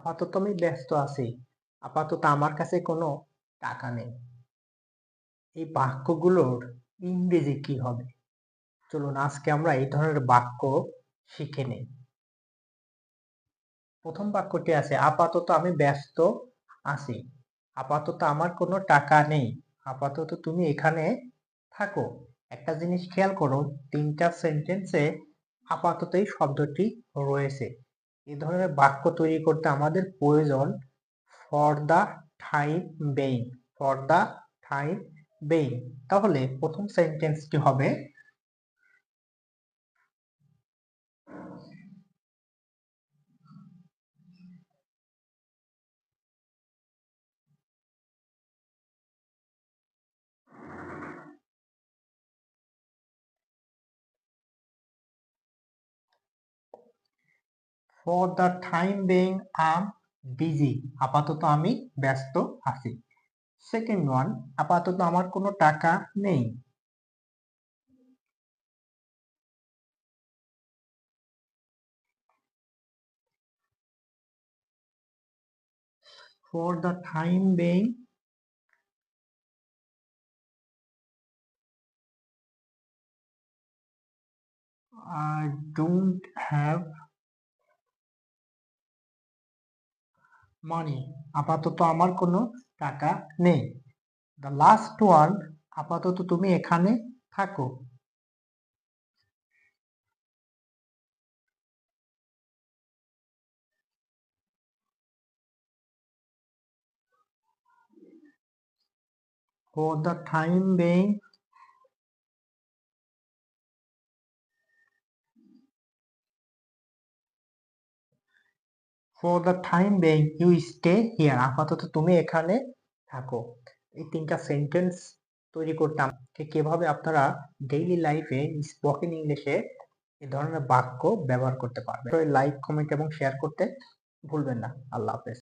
আপাতত আমি ব্যস্ত আছি। আপাতত আমার কাছে কোনো টাকা নেই। এই বাক্যগুলোর ইংরেজি কি হবে? চলুন, আজকে আমরা এই ধরনের বাক্য শিখে নেই। প্রথম বাক্যটি আছে, আপাতত আমি ব্যস্ত আছি। আপাতত আমার কোনো টাকা নেই। আপাতত তুমি এখানে থাকো। একটা জিনিস খেয়াল করো, তিনটা সেন্টেন্সে আপাতত এই শব্দটি রয়েছে। এই ধরনের বাক্য তৈরি করতে আমাদের প্রয়োজন for the time being for the time being তাহলে প্রথম সেন্টেন্সটি হবে for the time being am busy আপাতত আমি ব্যস্ত আছি। সেকেন্ড ওয়ান আপাতত আমার কোনো টাকা নেই। For the time being, I don't have money. আপাতত আমার কোনো টাকা নেই। দ্য লাস্ট ওয়ান আপাতত তুমি এখানে থাকো। For the time being for the time being you stay here আপাতত তুমি এখানে থাকো। এই তিনটা সেন্টেন্স তৈরি করতাম। কীভাবে আপনারা ডেইলি লাইফে স্পোকেন ইংলিশে এই ধরনের বাক্য ব্যবহার করতে পারবেন। লাইক কমেন্ট এবং শেয়ার করতে ভুলবেন না। আল্লাহ হাফেজ।